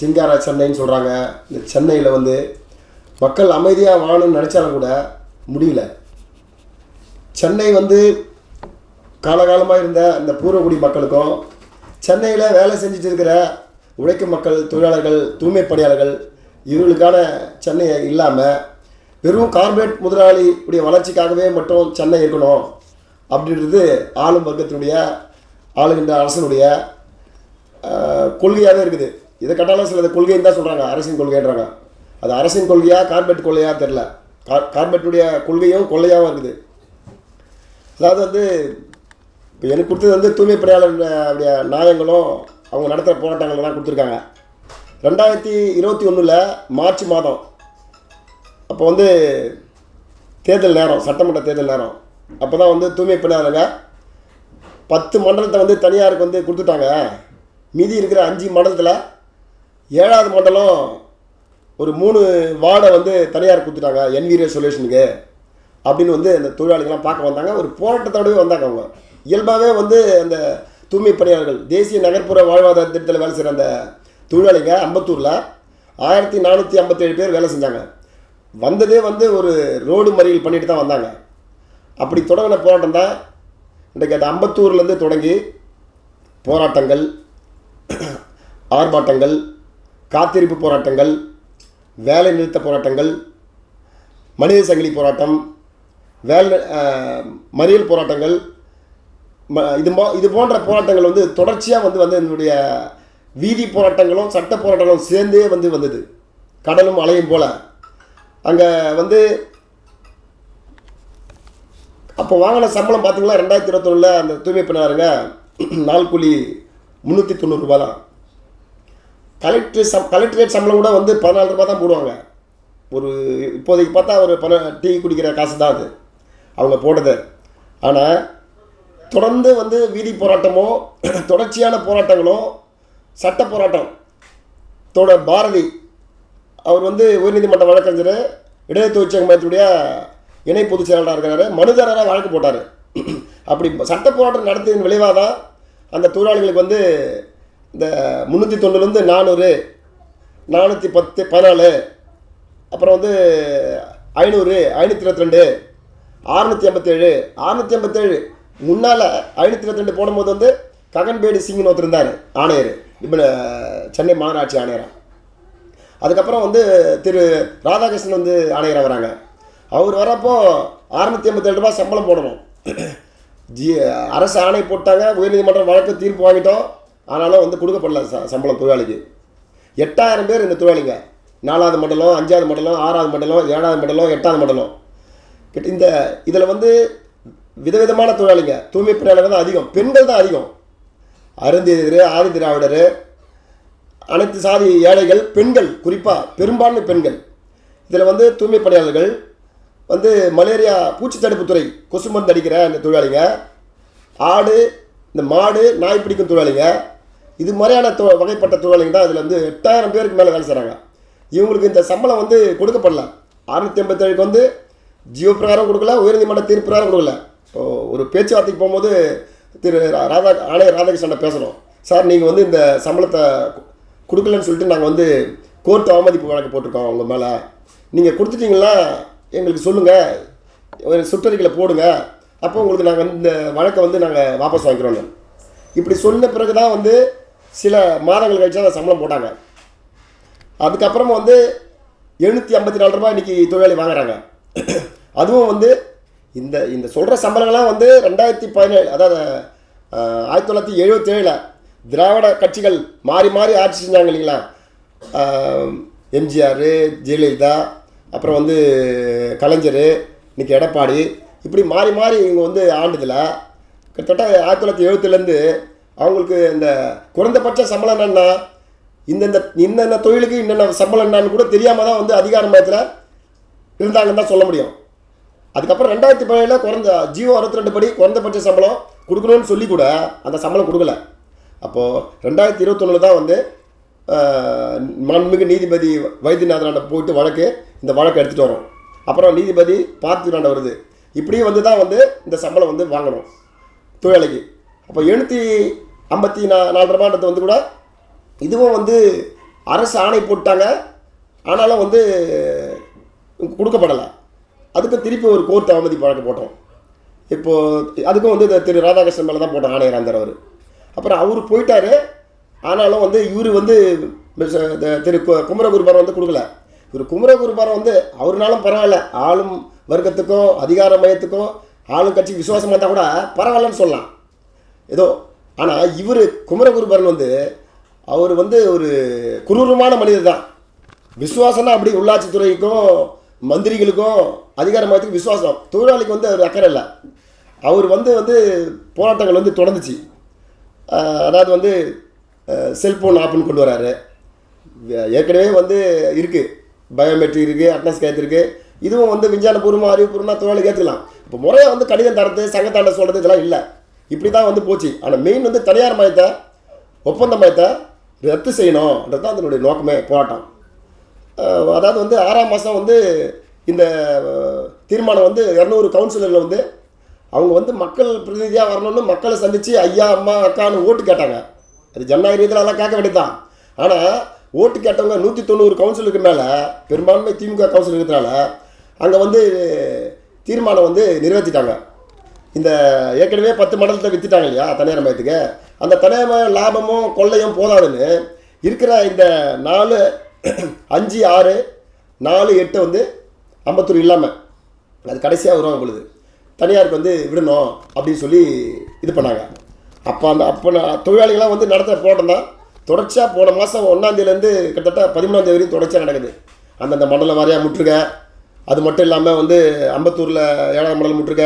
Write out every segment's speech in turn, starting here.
சிங்கார சென்னைன்னு சொல்கிறாங்க இந்த சென்னையில் வந்து மக்கள் அமைதியாக வாழணும்னு நினச்சாலும் கூட முடியல. சென்னை வந்து காலகாலமாக இருந்த இந்த பூர்வகுடி மக்களுக்கும் சென்னையில் வேலை செஞ்சுட்டு இருக்கிற உழைக்கும் மக்கள் தொழிலாளர்கள் தூய்மை பணியாளர்கள் இவர்களுக்கான சென்னை இல்லாமல் வெறும் கார்ப்பரேட் முதலாளி உடைய வளர்ச்சிக்காகவே மட்டும் சென்னை இருக்கணும் அப்படின்றது ஆளும் வர்க்கத்தினுடைய ஆளுகின்ற அரசனுடைய கொள்கையாகவே இருக்குது. இதை கட்டாலும் சில கொள்கைன்னு தான் சொல்கிறாங்க அரசின் கொள்கைன்றாங்க. அது அரசின் கொள்கையா கார்பரேட் கொள்கையா தெரில கார் கார்பரேட்டுடைய கொள்கையும் கொள்ளையாகவும் இருக்குது. அதாவது வந்து இப்போ எனக்கு கொடுத்தது வந்து தூய்மை பணியாளர் உடைய அவங்க நடத்துகிற போராட்டங்கள்லாம் கொடுத்துருக்காங்க. ரெண்டாயிரத்தி இருபத்தி ஒன்றில் மார்ச் மாதம். அப்போ வந்து தேர்தல் நேரம் சட்டமன்ற தேர்தல் நேரம். அப்போ தான் வந்து தூய்மை பணியாளருங்க பத்து மண்டலத்தை வந்து தனியாருக்கு வந்து கொடுத்துட்டாங்க. மீதி இருக்கிற அஞ்சு மண்டலத்தில் ஏழாவது மண்டலம் ஒரு மூணு வார்டை வந்து தனியார் கொடுத்துட்டாங்க என்வீரிய சொல்யூஷனுக்கு அப்படின்னு வந்து அந்த தொழிலாளிகள்லாம் பார்க்க வந்தாங்க. ஒரு போராட்டத்தோடவே வந்தாங்க அவங்க. இயல்பாகவே வந்து அந்த தூய்மை பணியாளர்கள் தேசிய நகர்ப்புற வாழ்வாதார திட்டத்தில் வேலை செய்கிற அந்த தொழிலாளிங்க அம்பத்தூரில் ஆயிரத்தி நானூற்றி ஐம்பத்தேழு பேர் வேலை செஞ்சாங்க. வந்ததே வந்து ஒரு ரோடு மறியல் பண்ணிட்டு தான் வந்தாங்க. அப்படி தொடங்கின போராட்டம் தான் இன்றைக்கு அந்த அம்பத்தூர்லேருந்து தொடங்கி போராட்டங்கள் ஆர்ப்பாட்டங்கள் காத்திருப்பு போராட்டங்கள் வேலை நிறுத்த போராட்டங்கள் மனித சங்கிலி போராட்டம் வேலை மறியல் போராட்டங்கள் ம இது இது போன்ற போராட்டங்கள் வந்து தொடர்ச்சியாக வந்து வந்து என்னுடைய வீதி போராட்டங்களும் சட்ட போராட்டங்களும் சேர்ந்தே வந்து வந்தது. கடலும் அலையும் போல். அங்கே வந்து அப்போ வாங்கின சம்பளம் பார்த்தீங்களா ரெண்டாயிரத்தி இருபத்தொன்னில் அந்த தூய்மை பண்ணாருங்க நாள் கூலி முந்நூற்றி தொண்ணூறுரூபா தான் கலெக்டர் சம் கலெக்டரேட் சம்பளம் கூட வந்து பதினாலு ரூபா தான் போடுவாங்க. ஒரு இப்போதைக்கு பார்த்தா ஒரு பண டீ குடிக்கிற காசு தான் அது. அவங்க போடுறது. ஆனால் தொடர்ந்து வந்து வீதி போராட்டமோ தொடர்ச்சியான போராட்டங்களோ சட்ட போராட்டம். தோட பாரதி அவர் வந்து உயர்நீதிமன்ற வழக்கறிஞர் இடையே தொழிற்சங்க மையத்துடைய இணை பொதுச் செயலாளராக இருக்கிறாரு. மனுதாரராக வழக்கு போட்டார். அப்படி சட்ட போராட்டம் நடத்தியதன் விளைவாக தான் அந்த தொழிலாளிகளுக்கு வந்து இந்த முந்நூற்றி தொண்ணூறுலேருந்து நானூறு நானூற்றி பத்து பதினாலு அப்புறம் வந்து ஐநூறு ஐநூற்றி இருபத்தி ரெண்டு அறுநூற்றி ஐம்பத்தேழு அறுநூற்றி ஐம்பத்தேழு. முன்னால் ஐநூற்றி இருபத்தி ரெண்டு போடும்போது வந்து ககன்பேடி சிங்னு ஒருத்தர் இருந்தார் ஆணையர். இப்போ சென்னை மாநகராட்சி ஆணையராக அதுக்கப்புறம் வந்து திரு ராதாகிருஷ்ணன் வந்து ஆணையராக வராங்க. அவர் வரப்போ அறுநூற்றி ஐம்பத்தேழு ரூபா சம்பளம் போடணும். ஜி அரசு ஆணை போட்டாங்க உயர்நீதிமன்றம் வழக்கு தீர்ப்பு வாங்கிட்டோம். ஆனாலும் வந்து கொடுக்கப்படல ச சம்பளம் தொழிலாளிக்கு. எட்டாயிரம் பேர் இந்த தொழிலாளிங்க. நாலாவது மண்டலம் அஞ்சாவது மண்டலம் ஆறாவது மண்டலம் ஏழாவது மண்டலம் எட்டாவது மண்டலம். கிட்ட இந்த இதில் வந்து விதவிதமான தொழிலாளிங்க. தூய்மை பணியாளர்கள் தான் அதிகம். பெண்கள் தான் அதிகம். அருந்தியர் ஆதி திராவிடர் அனைத்து சாதி ஏழைகள் பெண்கள் குறிப்பாக பெரும்பான்மை பெண்கள். இதில் வந்து தூய்மை பணியாளர்கள் வந்து மலேரியா பூச்சி தடுப்புத்துறை கொசு மருந்து அடிக்கிற அந்த தொழிலாளிங்க. ஆடு இந்த மாடு நாய் பிடிக்கும் தொழிலாளிங்க. இது மாதிரியான தொ வகைப்பட்ட தொழிலாளிங்க தான் இதில் வந்து எட்டாயிரம் பேருக்கு மேலே வேலை செய்கிறாங்க இவங்களுக்கு இந்த சம்பளம் வந்து கொடுக்கப்படல. அறுநூற்றி ஐம்பத்தேழுக்கு வந்து ஜியோ பிரகாரம் கொடுக்கல உயர்நீதிமன்ற தீர்ப்பு பிரகாரம் கொடுக்கல. இப்போ ஒரு பேச்சுவார்த்தைக்கு போகும்போது திரு ராதா ஆணையர் ராதாகிருஷ்ணன் பேசுகிறோம் சார் நீங்கள் வந்து இந்த சம்பளத்தை கொடுக்கலன்னு சொல்லிட்டு நாங்கள் வந்து கோர்ட் அவமதிப்பு வழக்கு போட்டிருக்கோம் உங்கள் மேலே. நீங்கள் கொடுத்துட்டீங்களா எங்களுக்கு சொல்லுங்கள் ஒரு சுற்றறிக்கையில் போடுங்க. அப்போ உங்களுக்கு நாங்கள் இந்த வழக்கை வந்து நாங்கள் வாபஸ் வாங்கிக்கிறோம் இப்படி சொன்ன பிறகு தான் வந்து சில மாதங்கள் கழிச்சு அதை அந்த சம்பளம் போட்டாங்க. அதுக்கப்புறமா வந்து எழுநூற்றி ஐம்பத்தி நாலு ரூபாய் இன்றைக்கி தொழிலாளி வாங்குறாங்க. அதுவும் வந்து இந்த இந்த சொல்கிற சம்பளங்கள்லாம் வந்து ரெண்டாயிரத்தி பதினேழு அதாவது ஆயிரத்தி தொள்ளாயிரத்தி எழுபத்தேழில் திராவிட கட்சிகள் மாறி மாறி ஆட்சி செஞ்சாங்க இல்லைங்களா? எம்ஜிஆர் ஜெயலலிதா அப்புறம் வந்து கலைஞர் இன்றைக்கி எடப்பாடி இப்படி மாறி மாறி இவங்க வந்து ஆண்டுதில். கிட்டத்தட்ட ஆயிரத்தி தொள்ளாயிரத்தி எழுபத்துலேருந்து அவங்களுக்கு இந்த குறைந்தபட்ச சம்பளம் என்னென்னா இந்தந்த இந்தந்த தொழிலுக்கு என்னென்ன சம்பளம் என்னன்னு கூட தெரியாமல் தான் வந்து அதிகார மையத்தில் இருந்தாங்கன்னு தான் சொல்ல முடியும். அதுக்கப்புறம் ரெண்டாயிரத்தி பதினேழில் குறைந்த ஜியோ அறுபத்தி ரெண்டு படி குறைந்தபட்ச சம்பளம் கொடுக்கணும்னு சொல்லி கூட அந்த சம்பளம் கொடுக்கல. அப்போது ரெண்டாயிரத்தி இருபத்தொன்னில் தான் வந்து மண்மிகு மாண்புமிகு நீதிபதி வைத்தியநாதனாண்ட போயிட்டு வழக்கு இந்த வழக்கு எடுத்துகிட்டு வரோம். அப்புறம் நீதிபதி பார்த்திராண்ட வருது. இப்படியும் வந்து தான் வந்து இந்த சம்பளம் வந்து வாங்கணும் தொழிலாளிக்கு. அப்போ எழுநூற்றி ஐம்பத்தி நா நாலு ரூபான்றது வந்து கூட இதுவும் வந்து அரசு ஆணை போட்டாங்க. ஆனாலும் வந்து கொடுக்கப்படலை. அதுக்கு திருப்பி ஒரு கோர்ட் அவமதி வழக்கு போட்டோம். இப்போது அதுக்கும் வந்து இந்த திரு ராதாகிருஷ்ணன் மேலே தான் போட்டோம் ஆணையர் அந்த அவர். அப்புறம் அவர் போயிட்டார். ஆனாலும் வந்து இவர் வந்து திரு குமரகுருபாரம் வந்து கொடுக்கல. இவர் குமரகுருபாரம் வந்து அவருனாலும் பரவாயில்ல. ஆளும் வர்க்கத்துக்கும் அதிகார மையத்துக்கும் ஆளும் கட்சிக்கு விசுவாசமாக இருந்தால் கூட பரவாயில்லன்னு சொல்லலாம். ஏதோ ஆனால் இவர் குமரகுருபரன் வந்து அவர் வந்து ஒரு குரூரமான மனிதர் தான். விசுவாசம்னா அப்படி உள்ளாட்சித்துறைக்கும் மந்திரிகளுக்கும் அதிகார விசுவாசம். தொழிலாளிக்கு வந்து அவர் அக்கறை இல்லை. அவர் வந்து வந்து போராட்டங்கள் வந்து தொடர்ந்துச்சு. அதாவது வந்து செல்ஃபோன் ஆப்னு கொண்டு வராரு. ஏற்கனவே வந்து இருக்குது பயோமெட்ரிக் இருக்குது அட்னஸ் கேத் இருக்குது இதுவும் வந்து விஞ்ஞானபூர்வமாக அறிவுபூர்வமாக தொழிலாளி ஏற்றுக்கலாம் இப்போ முறையாக வந்து கடிதம் தரது சங்கத்தாண்ட சொல்கிறது இதெல்லாம் இல்லை. இப்படி தான் வந்து போச்சு. ஆனால் மெயின் வந்து தனியார் மயத்தை ஒப்பந்த மயத்தை ரத்து செய்யணுன்றது தான் அதனுடைய நோக்கமே போராட்டம். அதாவது வந்து ஆறாம் மாதம் வந்து இந்த தீர்மானம் வந்து இரநூறு கவுன்சிலரில் வந்து அவங்க வந்து மக்கள் பிரதிநிதியாக வரணும்னு மக்களை சந்தித்து ஐயா அம்மா அக்கான்னு ஓட்டு கேட்டாங்க. அது ஜனநாயக ரீதியில் எல்லாம் கேட்க வேண்டியதுதான். ஆனால் ஓட்டு கேட்டவங்க நூற்றி தொண்ணூறு கவுன்சிலுக்கு மேலே பெரும்பான்மை திமுக கவுன்சில் இருக்கிறதுனால அங்கே வந்து தீர்மானம் வந்து நிறைவேற்றிட்டாங்க. இந்த ஏற்கனவே பத்து மடலத்தை விற்றுட்டாங்க இல்லையா தனியார் மையத்துக்கு அந்த தனியார் லாபமும் கொள்ளையும் போதாதுன்னு இருக்கிற இந்த நாலு அஞ்சு ஆறு நாலு எட்டு வந்து அம்பத்தூர் இல்லாமல் அது கடைசியாக வருவாங்க பொழுது தனியாருக்கு வந்து விடணும் அப்படின்னு சொல்லி இது பண்ணாங்க. அப்போ அந்த அப்போ நான் தொழிலாளிகளாம் வந்து நடத்துகிற போராட்டம் தான். தொடர்ச்சியாக போன மாதம் ஒன்றாந்தேதியிலேருந்து கிட்டத்தட்ட பதிமூணாந்தேதி வரையும் தொடர்ச்சியாக நடக்குது. அந்தந்த மண்டலம் வாரியாக முற்றுக. அது மட்டும் இல்லாமல் வந்து அம்பத்தூரில் ஏழாம் மண்டலம் முற்றுக.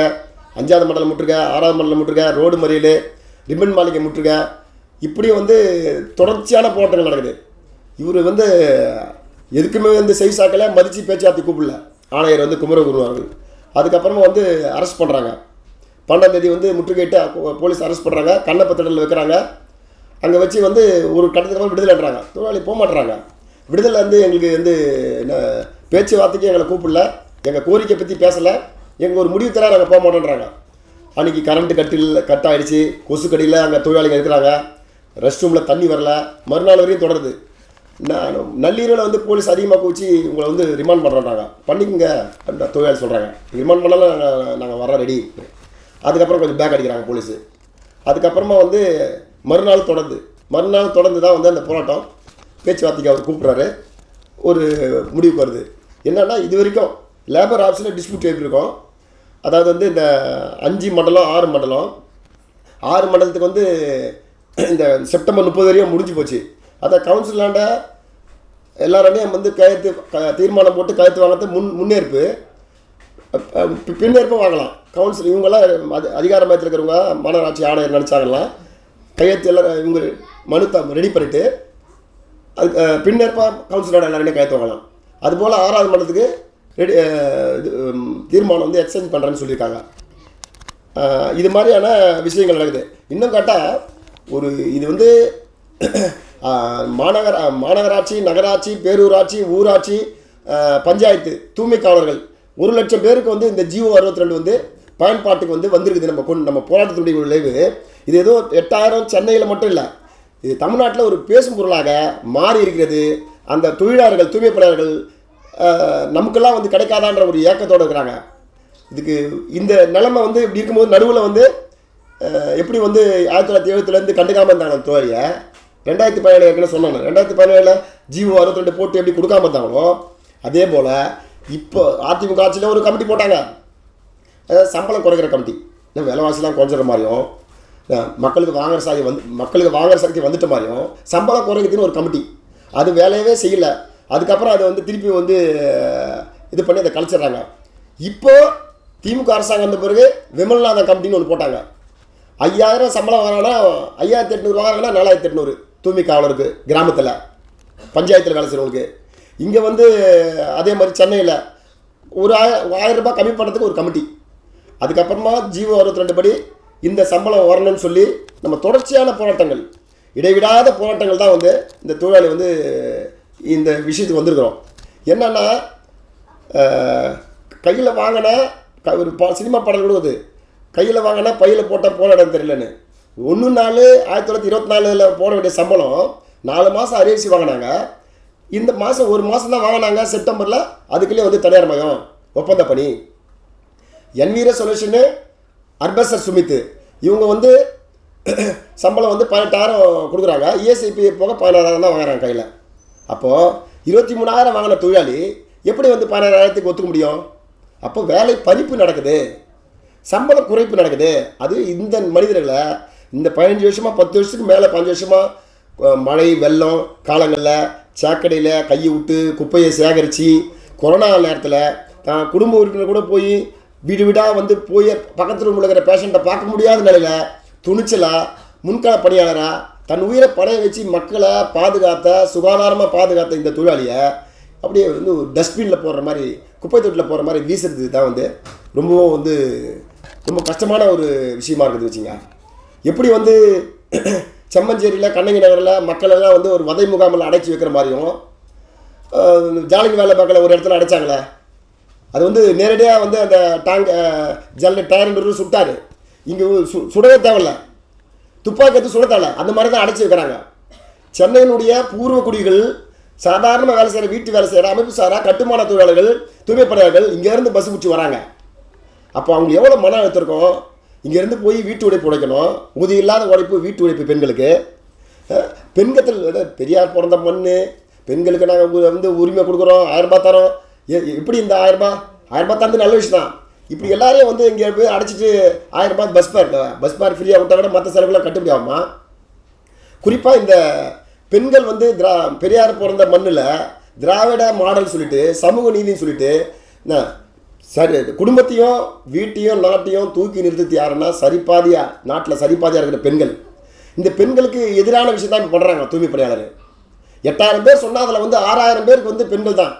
அஞ்சாவது மண்டலம் முற்றுக ஆறாவது மண்டலம் முற்றுக ரோடு மறியல் ரிப்பன் மாளிகை முற்றுக. இப்படி வந்து தொடர்ச்சியான போராட்டங்கள் நடக்குது. இவர் வந்து எதுக்குமே வந்து செய் சாக்கல மதித்து பேச்சுவார்த்தை கூப்பிடல. ஆணையர் வந்து குமரகுரு அவர்கள் அதுக்கப்புறமா வந்து அரெஸ்ட் பண்ணுறாங்க பன்னெண்டாம் தேதி வந்து முற்றுகையிட்டு போ- போலீஸ் அரெஸ்ட் பண்ணுறாங்க கண்ணப்பத்திடலில் வைக்கிறாங்க. அங்கே வச்சு வந்து ஒரு கட்டத்துக்கு அப்புறம் விடுதலைன்றாங்க தொழிலாளி போக மாட்டுறாங்க. விடுதலை வந்து எங்களுக்கு வந்து என்ன பேச்சுவார்த்தைக்கு எங்களை கூப்பிடல. எங்கள் கோரிக்கை பற்றி பேசலை. எங்கள் ஒரு முடிவு தர நாங்கள் போக மாட்டோன்றாங்க. அன்றைக்கி கரண்ட்டு கட்டில் கட் ஆகிடுச்சு கொசு கடியில் அங்கே தொழிலாளிகள் இருக்கிறாங்க. ரெஸ்ட் ரூமில் தண்ணி வரல மறுநாள் வரையும் தொடருது. நான் நள்ளிரவில் வந்து போலீஸ் அதிகமாக கூச்சி உங்களை வந்து ரிமாண்ட் பண்ணுறாங்க பண்ணிக்கோங்க அப்படின்ற தொழிலாளி சொல்கிறாங்க ரிமாண்ட் பண்ணலாம் நாங்கள் நாங்கள் வர ரெடி அதுக்கப்புறம் கொஞ்சம் பேக் அடிக்கிறாங்க போலீஸு. அதுக்கப்புறமா வந்து மறுநாள் தொடர்ந்து மறுநாள் தொடர்ந்து தான் வந்து அந்த போராட்டம் பேச்சுவார்த்தைக்கு அவர் கூப்பிட்றாரு. ஒரு முடிவுக்கு வருது. என்னன்னா இது வரைக்கும் லேபர் ஆஃபீஸில் டிஸ்பியூட் எழுப்பியிருக்கோம். அதாவது வந்து இந்த அஞ்சு மண்டலம் ஆறு மண்டலம். ஆறு மண்டலத்துக்கு வந்து இந்த செப்டம்பர் முப்பது வரையும் முடிஞ்சு போச்சு. அதை கவுன்சிலாண்ட எல்லாருமே வந்து கையெழுத்து க- தீர்மானம் போட்டு கையெழுத்து வாங்கிறது முன் முன்னேற்பு. அஹ் பின்னேற்பும் வாங்கலாம். கவுன்சில் இவங்கெல்லாம் அது அதிகார மையத்தில் இருக்கிறவங்க மாநகராட்சி ஆணையர் நினச்சாங்கலாம் கையெழுத்து எல்லாம் இவங்க மனு த ரெடி பண்ணிவிட்டு அதுக்கு பின்னேற்பாக கவுன்சிலோட எல்லாருமே கையெழுத்து வாங்கலாம். அதுபோல் ஆறாவது மண்டலத்துக்கு இது தீர்மானம் வந்து எக்ஸ்சேஞ்ச் பண்ணுறேன்னு சொல்லியிருக்காங்க. இது மாதிரியான விஷயங்கள் நடக்குது. இன்னும் கேட்டால் ஒரு இது வந்து மாநகர மாநகராட்சி நகராட்சி பேரூராட்சி ஊராட்சி பஞ்சாயத்து தூய்மை காவலர்கள் ஒரு லட்சம் பேருக்கு வந்து இந்த ஜிஓ அறுபத்தி ரெண்டு வந்து பயன்பாட்டுக்கு வந்து வந்திருக்குது. நம்ம கொண்டு நம்ம போராட்டத்துடைய விளைவு. இது ஏதோ எட்டாயிரம் சென்னையில் மட்டும் இல்லை இது தமிழ்நாட்டில் ஒரு பேசும் பொருளாக மாறி இருக்கிறது அந்த தொழிலாளர்கள் தூய்மை பணியாளர்கள் நமக்கெல்லாம் வந்து கிடைக்காதான்ற ஒரு ஏக்கத்தோடு இருக்கிறாங்க. இதுக்கு இந்த நிலைமை வந்து இப்படி இருக்கும்போது நடுவில் வந்து எப்படி வந்து ஆயிரத்தி தொள்ளாயிரத்தி எழுபத்துலேருந்து கண்டுக்காமல் இருந்தாங்க தோழியை ரெண்டாயிரத்தி பதினேழு ஏற்கனவே சொன்னாங்க. ரெண்டாயிரத்தி பதினேழில் ஜீவோ அறுபத்தி போட்டு எப்படி கொடுக்காம இருந்தாங்களோ அதே போல் இப்போ அதிமுக ஆட்சியில் ஒரு கமிட்டி போட்டாங்க. அதாவது சம்பளம் குறைக்கிற கமிட்டி. இன்னும் விலைவாசிலாம் குறைஞ்சிற மாதிரியும் மக்களுக்கு வாங்குற சாதி வந்து மக்களுக்கு வாங்குற சக்தி வந்துட்ட மாதிரியும் சம்பளம் குறைக்கிறதுன்னு ஒரு கமிட்டி. அது வேலையவே செய்யலை. அதுக்கப்புறம் அதை வந்து திருப்பி வந்து இது பண்ணி அதை கலைச்சிட்றாங்க. இப்போ திமுக அரசாங்கம் வந்த பிறகு விமல்நாதன் கமிட்டின்னு ஒன்று போட்டாங்க. ஐயாயிரம் சம்பளம் வாங்கினா ஐயாயிரத்தி எட்நூறு வாங்கினா நாலாயிரத்தி எட்நூறு தூய்மை காவலருக்கு கிராமத்தில் பஞ்சாயத்தில் வேலை செய்கிறவங்களுக்கு இங்கே வந்து அதே மாதிரி சென்னையில் ஒரு ஆய- ஆயிரம் ரூபாய் கம்மி பண்ணுறதுக்கு ஒரு கமிட்டி. அதுக்கப்புறமா ஜீவோ அறுபத்தி ரெண்டு படி இந்த சம்பளம் வரணும்னு சொல்லி நம்ம தொடர்ச்சியான போராட்டங்கள் இடைவிடாத போராட்டங்கள் தான் வந்து இந்த தொழிலாளி வந்து இந்த விஷயத்துக்கு வந்திருக்கிறோம். என்னென்னா கையில் வாங்கின க ஒரு பா சினிமா பாடல் கூட அது கையில் வாங்கினா பையில் போட்டால் போன இடம் தெரியலன்னு. ஒன்று நாலு ஆயிரத்தி தொள்ளாயிரத்தி இருபத்தி நாலில் போட வேண்டிய சம்பளம் நாலு மாதம் அரியரிசி வாங்கினாங்க. இந்த மாதம் ஒரு மாதம் தான் வாங்கினாங்க. செப்டம்பரில் அதுக்குள்ளே வந்து தனியார் மயம் ஒப்பந்த பணி. என்வீர சொல்யூஷனு அர்பசர் சுமித் இவங்க வந்து சம்பளம் வந்து பதினெட்டாயிரம் கொடுக்குறாங்க. இஎஸ்ஐபி போக பதினாறாயிரம் தான் வாங்குறாங்க கையில். அப்போது இருபத்தி மூணாயிரம் வாங்கின தொழிலாளி எப்படி வந்து பன்னெண்டாயிரத்துக்கு ஒத்துக்க முடியும்? அப்போ வேலை பறிப்பு நடக்குது. சம்பள குறைப்பு நடக்குது. அது இந்த மனிதர்களை இந்த பதினஞ்சு வருஷமாக பத்து வருஷத்துக்கு மேலே பதினஞ்சு வருஷமாக மழை வெள்ளம் காலங்களில் சாக்கடையில் கையை விட்டு குப்பையை சேகரித்து கொரோனா நேரத்தில் தான் குடும்ப உறுப்பினர் கூட போய் வீடு வீடாக வந்து போய் பக்கத்தில் உள்ள இருக்கிற பேஷண்ட்டை பார்க்க முடியாத நிலையில் துணிச்சலாக முன்கள பணியாளராக தன் உயிரை பணைய வச்சு மக்களை பாதுகாத்த சுகாதாரமாக பாதுகாத்த இந்த தொழிலாளியை அப்படியே வந்து டஸ்ட்பினில் போடுற மாதிரி குப்பை தொட்டியில் போடுற மாதிரி வீசுறது தான் வந்து ரொம்பவும் வந்து ரொம்ப கஷ்டமான ஒரு விஷயமா இருக்குது வச்சுங்க. எப்படி வந்து செம்மஞ்சேரியில் கண்ணகி நகரில் மக்களெல்லாம் வந்து ஒரு வதை முகாமில் அடைச்சி வைக்கிற மாதிரியும் அஹ், வேலை பார்க்கல ஒரு இடத்துல அடைச்சாங்களே. அது வந்து நேரடியாக வந்து அந்த டாங் ஜல்ல டயர் சுட்டார். இங்கே சு சுடவே தேவையில்ல. துப்பாக்கி எடுத்து சுட அந்த மாதிரி தான் அடைச்சி வைக்கிறாங்க. சென்னையினுடைய பூர்வ குடிகள் சாதாரணமாக வேலை செய்கிற வீட்டு வேலை செய்கிற அமைப்பு சாரா கட்டுமான தொழிலாளர்கள் தூய்மைப்படையாளர்கள் இங்கேருந்து பஸ் பிடிச்சி வராங்க. அப்போ அவங்க எவ்வளோ மன அழுத்தம் இங்கேருந்து போய் வீட்டு உழைப்பு உழைக்கணும் ஊதியம் இல்லாத உழைப்பு வீட்டு உழைப்பு பெண்களுக்கு. அஹ், பெண்கத்தில் பெரியார் பிறந்த மண் பெண்களுக்கு நாங்கள் வந்து உரிமை கொடுக்குறோம் ஆயிரம் தரோம். எ- எப்படி இந்த ஆயிரம் ரூபாய்? ஆயிரம் ரூபாய் தந்து நல்ல விஷயம் தான் இப்படி எல்லாரையும் வந்து இங்கே போய் அடைச்சிட்டு ஆயிரம் ரூபாய் பஸ் பேர் பஸ் பேர் ஃப்ரீயாக விட்டா கூட மற்ற செலவுலாம் கட்ட முடியாமா குறிப்பாக இந்த பெண்கள் வந்து திரா பெரியார் பிறந்த மண்ணில் திராவிட மாடல் சொல்லிட்டு சமூக நீதின்னு சொல்லிட்டு என்ன சரி குடும்பத்தையும் வீட்டையும் நாட்டையும் தூக்கி நிறுத்தி யாருன்னா சரிபாதியா நாட்டில் சரிபாதியாக இருக்கிற பெண்கள். இந்த பெண்களுக்கு எதிரான விஷயம் தான் இப்போ பண்ணுறாங்க தூய்மை பணியாளர் எட்டாயிரம் பேர் சொன்னால் அதில் வந்து ஆறாயிரம் பேருக்கு வந்து பெண்கள் தான்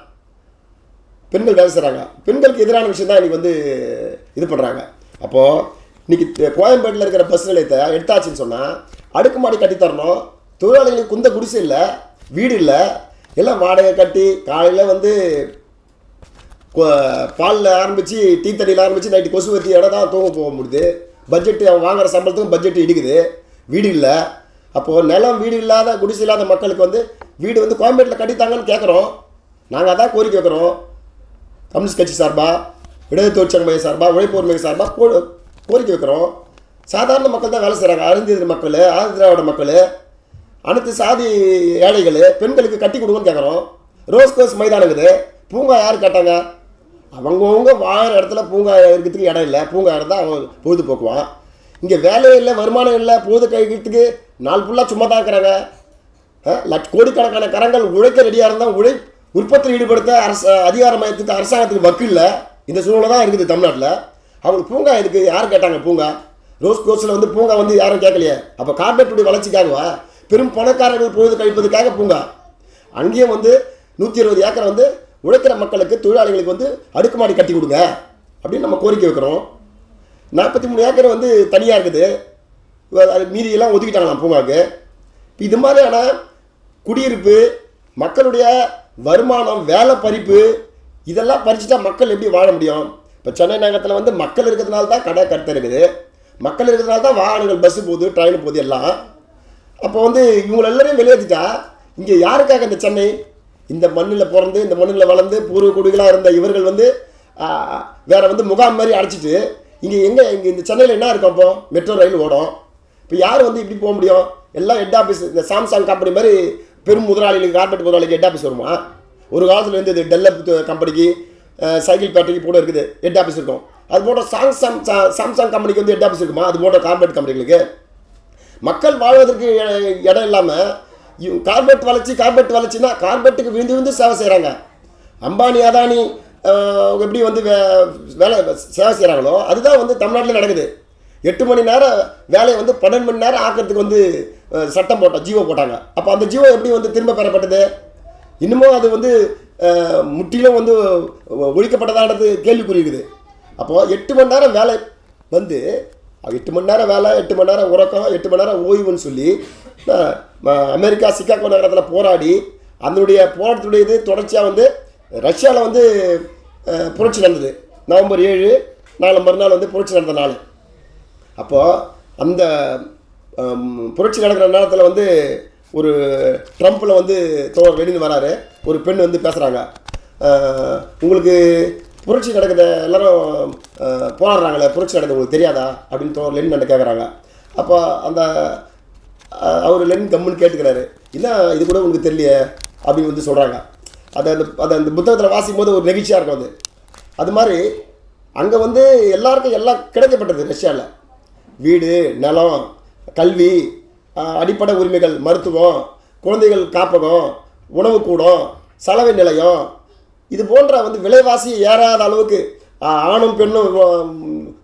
பெண்கள் வேலை செய்கிறாங்க பெண்களுக்கு எதிரான விஷயம் தான் இன்றைக்கி வந்து இது பண்ணுறாங்க அப்போது இன்றைக்கி கோயம்பேட்டில் இருக்கிற பஸ் நிலையத்தை எடுத்தாச்சுன்னு சொன்னால் அடுக்குமாடி கட்டி தரணும். தொழிலாளிகளுக்கு குந்த குடிசை இல்லை வீடு இல்லை எல்லாம் வாடகை கட்டி காலையில் வந்து பாலில் ஆரம்பித்து டீ தண்ணியில் ஆரம்பித்து நைட்டு கொசு வத்தி இடம் தான் தூங்க போக முடியுது. பட்ஜெட்டு அவன் வாங்குகிற சம்பளத்துக்கும் பட்ஜெட் இடிக்குது. வீடு இல்லை. அப்போது நிலம் வீடு இல்லாத குடிசை இல்லாத மக்களுக்கு வந்து வீடு வந்து கோயம்பேட்டில் கட்டித்தாங்கன்னு கேட்குறோம் நாங்கள் அதான் கோரிக்கை வைக்கிறோம். கம்யூனிஸ்ட் கட்சி சார்பாக இடது தொழிற்சங்க மையம் சார்பாக உழைப்போர் மையம் சார்பாக கோ கோரிக்கை வைக்கிறோம். சாதாரண மக்கள் தான் வேலை செய்கிறாங்க அருந்ததிர் மக்கள் ஆதி திராவிட மக்கள் அனைத்து சாதி ஏழைகள் பெண்களுக்கு கட்டி கொடுங்கன்னு கேட்குறோம் ரோஸ் கோஸ் மைதானங்குது பூங்கா யார் கேட்டாங்க? அவங்கவுங்க வாழற இடத்துல பூங்கா இருக்கிறதுக்கு இடம் இல்லை. பூங்கா இருந்தால் அவன் பொழுது போக்குவான் இங்கே வேலை இல்லை வருமானம் இல்லை பொழுது கழிக்கிறதுக்கு நாள் ஃபுல்லாக சும்மா தான் இருக்கிறாங்க. லட்ச கோடிக்கணக்கான கரங்கள் உழைக்க ரெடியாக இருந்தால் உழை உற்பத்தியில் ஈடுபடுத்த அரசு அதிகார மையத்துக்கு அரசாங்கத்துக்கு வக்கில்ல. இந்த சூழ்நிலை தான் இருக்குது தமிழ்நாட்டில். அவங்க பூங்கா இதுக்கு யார் கேட்டாங்க பூங்கா? ரோஸ் கோர்ஸில் வந்து பூங்கா வந்து யாரும் கேட்கலையே. அப்போ கார்பரேட்டுடைய வளர்ச்சிக்காகவா? பெரும் பணக்காரர்கள் பொழுது கழிப்பதுக்காக பூங்கா? அங்கேயும் வந்து நூற்றி இருபது ஏக்கரை வந்து உழைக்கிற மக்களுக்கு தொழிலாளிகளுக்கு வந்து அடுக்குமாடி கட்டி கொடுங்க. அப்படின்னு நம்ம கோரிக்கை வைக்கிறோம். நாற்பத்தி மூணு ஏக்கர் வந்து தனியாக இருக்குது. அது மீதியெல்லாம் ஒதுக்கிட்டாங்களாம் பூங்காவுக்கு. இது மாதிரியான குடியிருப்பு மக்களுடைய வருமானம் வேலை பறிப்பு இதெல்லாம் பறிச்சுட்டா மக்கள் எப்படி வாழ முடியும்? இப்போ சென்னை நகரத்தில் வந்து மக்கள் இருக்கிறதுனால தான் கடை கட்ட இருக்குது. மக்கள் இருக்கிறதுனால தான் வாகனங்கள் பஸ்ஸு போகுது ட்ரெயின் போகுது எல்லாம். அப்போ வந்து இவங்களை எல்லாரையும் வெளியேற்றிட்டா இங்கே யாருக்காக இந்த சென்னை? இந்த மண்ணில் பிறந்து இந்த மண்ணில் வளர்ந்து பூர்வ குடிகளாக இருந்த இவர்கள் வந்து வேறு வேற வந்து முகாம் மாதிரி அடைச்சிட்டு இங்கே எங்கே இங்கே இந்த சென்னையில் என்ன இருக்கும் அப்போ? மெட்ரோ ரயில் ஓடும். இப்போ யார் வந்து இப்படி போக முடியும்? எல்லாம் ஹெட் ஆஃபீஸ் இந்த சாம்சங் கம்பெனி மாதிரி பெரும் முதலாளிகளுக்கு கார்பரேட் முதலாளிக்கு ஹெட் ஆஃபீஸ் வருமா? ஒரு காலத்தில் இருந்தது டெல்லப் கம்பெனிக்கு சைக்கிள் ஃபேக்டரிக்கு கூட இருக்குது ஹெட் ஆஃபீஸ் இருக்கும். அது போன்ற சாம்சங் சாம்சங் கம்பெனிக்கு வந்து ஹெட் ஆஃபீஸ் இருக்குமா? அது போன்ற கார்பரேட் கம்பெனிகளுக்கு மக்கள் வாழ்வதற்கு இடம் இல்லாமல் கார்பரேட் வளர்ச்சி கார்பரேட் வளர்ச்சின்னா கார்பரேட்டுக்கு விழுந்து விழுந்து சேவை செய்கிறாங்க அம்பானி அதானி எப்படி வந்து வே- வேலை சேவை செய்கிறாங்களோ அதுதான் வந்து தமிழ்நாட்டில் நடக்குது. எட்டு மணி நேரம் வேலையை வந்து பன்னெண்டு மணி நேரம் ஆக்கிறதுக்கு வந்து சட்டம் போட்டோம் ஜீவோ போட்டாங்க. அப்போ அந்த ஜீவோ எப்படி வந்து திரும்ப பெறப்பட்டது? இன்னமும் அது வந்து முற்றிலும் வந்து ஒழிக்கப்பட்டதானது கேள்விக்குறி இருக்குது அப்போது எட்டு மணி நேரம் வேலை வந்து எட்டு மணி நேரம் வேலை எட்டு மணி நேரம் உறக்கம் எட்டு மணி நேரம் ஓய்வுன்னு சொல்லி அமெரிக்கா சிக்காகோ நகரத்தில் போராடி அதனுடைய போராட்டத்துடைய இது தொடர்ச்சியாக வந்து ரஷ்யாவில் வந்து புரட்சி நடந்தது. நவம்பர் ஏழு நாலு மறுநாள் வந்து புரட்சி நடந்த நாள். அப்போது அந்த புரட்சி நடக்கிற நேரத்தில் வந்து ஒரு ட்ரம்ப்பில் வந்து தோழர் வெளியில் வராரு. ஒரு பெண் வந்து பேசுகிறாங்க உங்களுக்கு புரட்சி நடக்குது எல்லாரும் போராடுறாங்களே புரட்சி நடக்குது உங்களுக்கு தெரியாதா? அப்படின்னு தோழர் லெனின் கிட்ட கேட்குறாங்க அப்போ அந்த அவர் லெனின் கம்முன்னு கேட்டுக்கிறாரு. இல்லை இது கூட உங்களுக்கு தெரியலையே அப்படின்னு வந்து சொல்கிறாங்க அதை அந்த அதை அந்த புத்தகத்தில் வாசிக்கும் போது ஒரு நெகிழ்ச்சியாக இருக்கும் அது. அது மாதிரி அங்கே வந்து எல்லாருக்கும் எல்லாம் கிடைக்கப்பட்டது ரஷ்யாவில் வீடு நிலம் கல்வி அடிப்படை உரிமைகள் மருத்துவம் குழந்தைகள் காப்பகம் உணவு கூடம் சலவை நிலையம் இது போன்ற வந்து விலைவாசி ஏறாத அளவுக்கு ஆணும் பெண்ணும்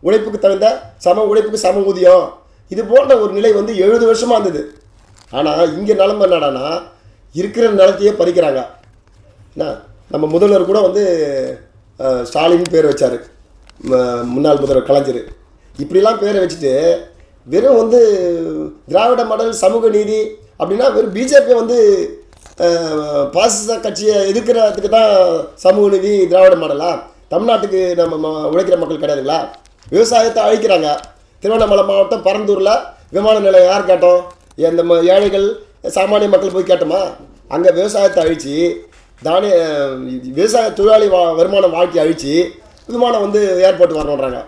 உழைப்புக்கு தகுந்த சம உழைப்புக்கு சம ஊதியம் இது போன்ற ஒரு நிலை வந்து எழுபது வருஷமாக இருந்தது. ஆனால் இங்கே நிலம என்னடான்னா இருக்கிற நிலத்தையே பறிக்கிறாங்க. என்ன நம்ம முதல்வர் கூட வந்து ஸ்டாலின் பேர் வச்சார். முன்னாள் முதல்வர் கலைஞர். இப்படிலாம் பேரை வச்சுட்டு வெறும் வந்து திராவிட மாடல் சமூக நீதி அப்படின்னா வெறும் பிஜேபி வந்து பாசிச கட்சியை எதிர்க்கிறதுக்கு தான் சமூக நீதி திராவிட மாடலா? தமிழ்நாட்டுக்கு நம்ம ம- உழைக்கிற மக்கள் கிடையாதுங்களா? விவசாயத்தை அழிக்கிறாங்க. திருவண்ணாமலை மாவட்டம் பரந்தூரில் விமான நிலையம் யார் கேட்டோம்? இந்த ம- ஏழைகள் சாமானிய மக்கள் போய் கேட்டோமா? அங்கே விவசாயத்தை அழித்து தானிய விவசாய தொழிலாளி வா வருமானம் வாழ்க்கை அழித்து விமானம் வந்து ஏர்போர்ட் வரணுன்றாங்க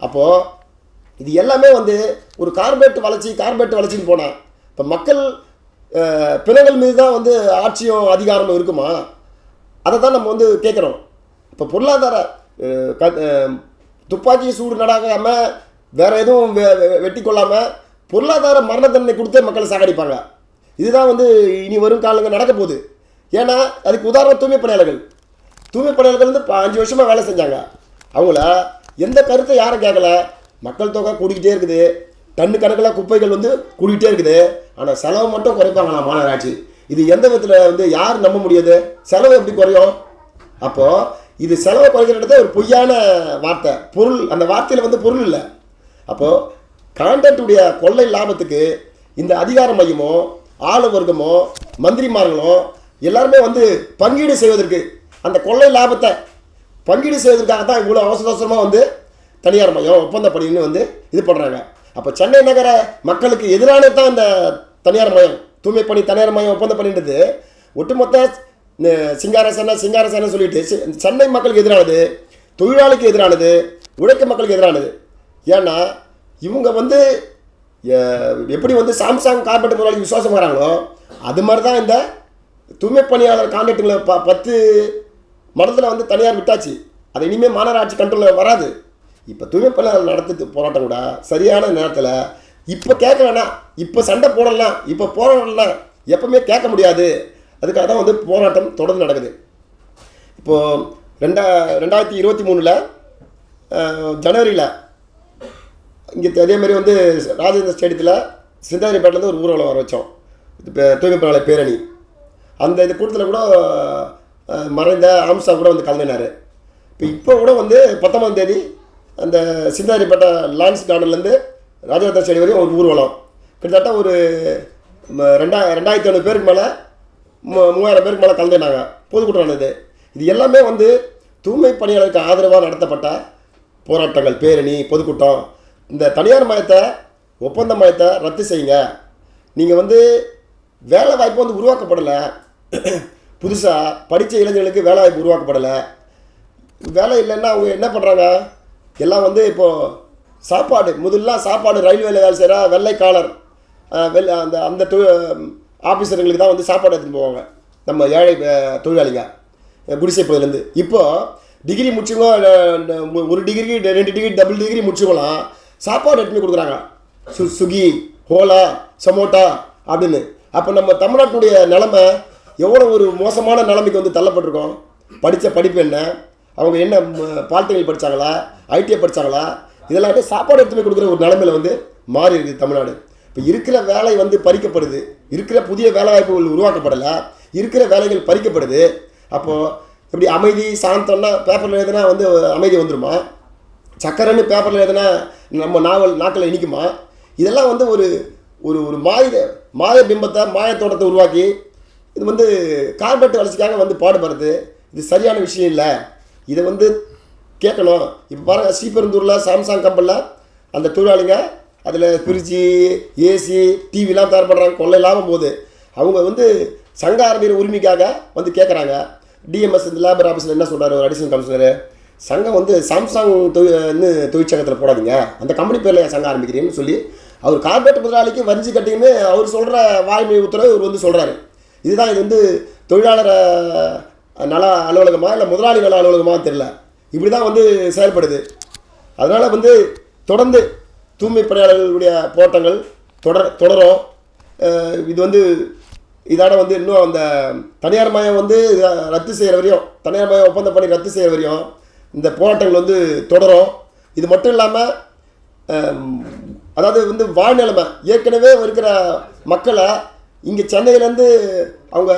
அப்போது இது எல்லாமே வந்து ஒரு கார்பரேட் வளர்ச்சி கார்பரேட் வளர்ச்சின்னு போனால் இப்போ மக்கள் பிணங்கள் மீது தான் வந்து ஆட்சியும் அதிகாரமும் இருக்குமா? அதை தான் நம்ம வந்து கேட்குறோம். இப்போ பொருளாதார க- துப்பாக்கி சூடு நடாகாமல் வேறு எதுவும் வெ- வெட்டி கொள்ளாமல் பொருளாதார மரண தண்டனை கொடுத்தே மக்களை சாகடிப்பாங்க. இதுதான் வந்து இனி வரும் காலங்கள் நடக்க போகுது. ஏன்னா அதுக்கு உதாரணம் தூய்மை பணியாளர்கள். தூய்மை பணியாளர்கள் வந்து ப- அஞ்சு வருஷமாக வேலை செஞ்சாங்க. அவங்கள எந்த கருத்தை யாரும் கேட்கல. மக்கள் தொகை கூடிக்கிட்டே இருக்குது. டன்னு கணக்கில் குப்பைகள் வந்து கூடிக்கிட்டே இருக்குது. ஆனால் செலவு மட்டும் குறைப்பாங்களாம் மாநகராட்சி? இது எந்த விதத்தில் வந்து யார் நம்ப முடியாது? செலவு எப்படி குறையும்? அப்போது இது செலவை குறைக்கிறது ஒரு பொய்யான வார்த்தை. பொருள் அந்த வார்த்தையில் வந்து பொருள் இல்லை. அப்போது கான்ட்ராக்டுடைய கொள்ளை லாபத்துக்கு இந்த அதிகார மையமோ ஆளு வர்க்கமோ மந்திரிமார்களும் எல்லாருமே வந்து பங்கீடு செய்வதற்கு அந்த கொள்ளை லாபத்தை பங்கீடு செய்வதற்காக தான் இவ்வளோ அவசர அவசரமாக வந்து தனியார் மையம் ஒப்பந்த வந்து இது பண்ணுறாங்க அப்போ சென்னை நகர மக்களுக்கு எதிரான தான் இந்த தனியார் மையம். தூய்மை பணி தனியார் மையம் ஒப்பந்த பணின்றது. ஒட்டுமொத்த அஹ், சிங்காரசன சிங்காரசன சொல்லிட்டு சென்னை மக்களுக்கு எதிரானது தொழிலாளிக்கு எதிரானது உழைக்க மக்களுக்கு எதிரானது. ஏன்னா இவங்க வந்து எப்படி வந்து சாம்சங் கார்பரேட் முதலாளி விசுவாசம் வராங்களோ அது மாதிரி தான் இந்த தூய்மை பணியாளர் கான்ட்ராக்டுங்களை ப பத்து மடத்தில் வந்து தனியார் விட்டாச்சு. அது இனிமேல் மாநகராட்சி கண்ட்ரோலில் வராது. இப்போ தூய்மை பணியாளர் போராட்டம் கூட சரியான நேரத்தில் இப்போ கேட்க வேணாம். இப்போ சண்டை போடலாம். இப்போ போராடலாம். எப்பவுமே கேட்க முடியாது. அதுக்காக தான் வந்து போராட்டம் தொடர்ந்து நடக்குது. இப்போது ரெண்டா ரெண்டாயிரத்தி இருபத்தி மூணில் ஜனவரியில் இங்கே அதேமாரி வந்து ராஜேந்திர ஸ்டேடியத்தில் சிந்தாதிரிப்பேட்டிலேருந்து ஒரு ஊர்வலம் வர வச்சோம். இப்போ தூய்மைப்பாளர் பேரணி. அந்த இது கூட்டத்தில் கூட மறைந்த ஆம்சா கூட வந்து கலந்துனார். இப்போ இப்போ கூட வந்து பத்தொம்பதாம் தேதி அந்த சிந்தாதிரிப்பட்ட லான்ஸ் கார்டன்லேருந்து ராஜேந்திர சேடி வரையும் ஒரு ஊர்வலம். கிட்டத்தட்ட ஒரு ரெண்டா ரெண்டாயிரத்தி ஐநூறு பேருக்கு மேலே மூவாயிரம் பேருக்கு மேலே கலந்துனாங்க பொதுக்கூட்டம் நடந்தது இது எல்லாமே வந்து தூய்மை பணியாளருக்கு ஆதரவாக நடத்தப்பட்ட போராட்டங்கள். பேரணி பொதுக்கூட்டம். இந்த தனியார் மயத்தை ஒப்பந்த மயத்தை ரத்து செய்யுங்க. நீங்கள் வந்து வேலை வாய்ப்பு வந்து உருவாக்கப்படலை. புதுசாக படித்த இளைஞர்களுக்கு வேலை வாய்ப்பு உருவாக்கப்படலை. வேலை இல்லைன்னா அவங்க என்ன பண்ணுறாங்க எல்லாம் வந்து இப்போது சாப்பாடு முதல்லாம் சாப்பாடு ரயில்வேல வேலை செய்கிற வெள்ளைக்காலர் வெள் வெள்ளை அந்த அந்த தொழில் ஆஃபீஸருங்களுக்கு தான் வந்து சாப்பாடு எடுத்துன்னு போவாங்க. நம்ம ஏழை தொழிலாளிங்க அஹ், குடிசை பகுதியிலேருந்து இப்போது டிகிரி முடிச்சவங்க ஒரு டிகிரி ரெண்டு டிகிரி டபுள் டிகிரி முடிச்சவங்களாம் சாப்பாடு எடுத்துன்னு கொடுக்குறாங்க. சு சுகி ஹோலா சமோட்டா அப்படின்னு. அப்போ நம்ம தமிழ்நாட்டுடைய நிலமை எவ்வளோ ஒரு மோசமான நிலைமைக்கு வந்து தள்ளப்பட்டிருக்கோம்? படித்த படிப்பு என்ன? அவங்க என்ன பாலிடெக்னிக் படித்தாங்களா ஐடிஐ படித்தாங்களா இதெல்லாம் சாப்பாடு எடுத்து போய் கொடுக்குற ஒரு நிலமையில வந்து மாறி இருக்குது தமிழ்நாடு. இப்போ இருக்கிற வேலை வந்து பறிக்கப்படுது. இருக்கிற புதிய வேலைவாய்ப்புகள் உருவாக்கப்படலை. இருக்கிற வேலைகள் பறிக்கப்படுது. அப்போது இப்படி அமைதி சாந்தம்னா பேப்பரில் எழுதுனா வந்து அமைதி வந்துருமா? சக்கரைன்னு பேப்பரில் எழுதுனா நம்ம நாவல் நாட்டில் இனிக்குமா? இதெல்லாம் வந்து ஒரு ஒரு ஒரு மாய மாய பிம்பத்தை மாயத்தோட்டத்தை உருவாக்கி இது வந்து கார்பரேட் வளர்ச்சிக்காக வந்து பாடுபடுறது இது சரியான விஷயம் இல்லை. இதை வந்து கேட்கணும். இப்போ பாருங்கள் ஸ்ரீபெருந்தூரில் சாம்சங் கம்பெனியில் அந்த தொழிலாளிங்க அதில் ஃப்ரிட்ஜி ஏசி டிவிலாம் தயார் பண்ணுறாங்க கொள்ளை இல்லாமல் போகுது. அவங்க வந்து சங்க ஆரம்பிக்கிற உரிமைக்காக வந்து கேட்குறாங்க டிஎம்எஸ் இந்த லேபர் ஆஃபீஸில் என்ன சொல்கிறார் ஒரு அடிஷனல் கமிஷனர் சங்கம் வந்து சாம்சங் தொழில் தொழிற்சங்கத்தில் போடாதீங்க. அந்த கம்பெனி பேரில் சங்கம் ஆரம்பிக்கிறீங்கன்னு சொல்லி அவர் கார்பரேட் முதலாளிக்கு வரிஞ்சு கட்டிங்கன்னு அவர் சொல்கிற வாய்மை உத்தரவு இவர் வந்து சொல்கிறாரு இதுதான் இது வந்து தொழிலாளர் நல அலுவலகமா இல்லை முதலாளி நல அலுவலகமாக தெரியல. இப்படி தான் வந்து செயல்படுது. அதனால் வந்து தொடர்ந்து தூய்மை பணியாளர்களுடைய போராட்டங்கள் தொடர் தொடரும். இது வந்து இதோட வந்து இன்னும் அந்த தனியார் மயம் வந்து ரத்து செய்கிற வரையும் தனியார் மயம் ஒப்பந்த பணி ரத்து செய்கிற வரையும் இந்த போராட்டங்கள் வந்து தொடரும். இது மட்டும் இல்லாமல் அதாவது வந்து வாழ்நிலைமை ஏற்கனவே இருக்கிற மக்களை இங்கே சென்னையிலேருந்து அவங்க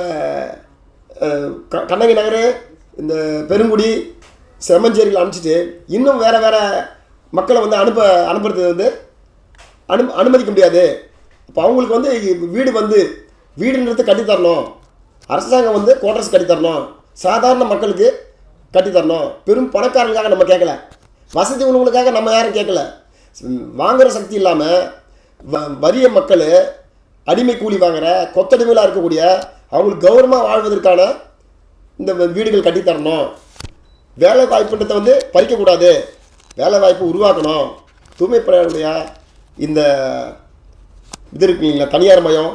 க- கண்ணகி நகர் இந்த பெருங்குடி செம்மஞ்சேரியில் அனுப்பிச்சிட்டு இன்னும் வேறு வேறு மக்களை வந்து அனுப்ப அனுப்புறது வந்து அனு அனுமதிக்க முடியாது. அப்போ அவங்களுக்கு வந்து வீடு வந்து வீடுன்றது கட்டித்தரணும். அரசாங்கம் வந்து குவார்டர்ஸ் கட்டித்தரணும். சாதாரண மக்களுக்கு கட்டித்தரணும். பெரும் பணக்காரங்களுக்காக நம்ம கேட்கல வசதி உள்ளவங்களுக்காக நம்ம யாரும் கேட்கல வாங்குகிற சக்தி இல்லாமல் வ வறிய மக்கள் அடிமை கூலி வாங்குகிற கொத்தடிமைகளாக இருக்கக்கூடிய அவங்களுக்கு கௌரவமாக வாழ்வதற்கான இந்த வீடுகள் கட்டித்தரணும். வேலை வாய்ப்புன்றதை வந்து பறிக்கக்கூடாது. வேலை வாய்ப்பு உருவாக்கணும். தூய்மை பணியாளருடைய இந்த இது இருக்குங்களா தனியார் மயம்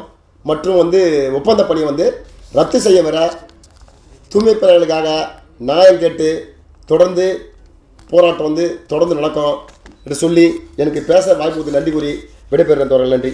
மற்றும் வந்து ஒப்பந்த பணியை வந்து ரத்து செய்ய வர தூய்மை பணியாளர்களுக்காக நியாயம் கேட்டு தொடர்ந்து போராட்டம் வந்து தொடர்ந்து நடக்கும் என்று சொல்லி எனக்கு பேச வாய்ப்பு கொடுத்து நன்றி கூறி விடைபெறுகிறேன் தோழர்கள். நன்றி.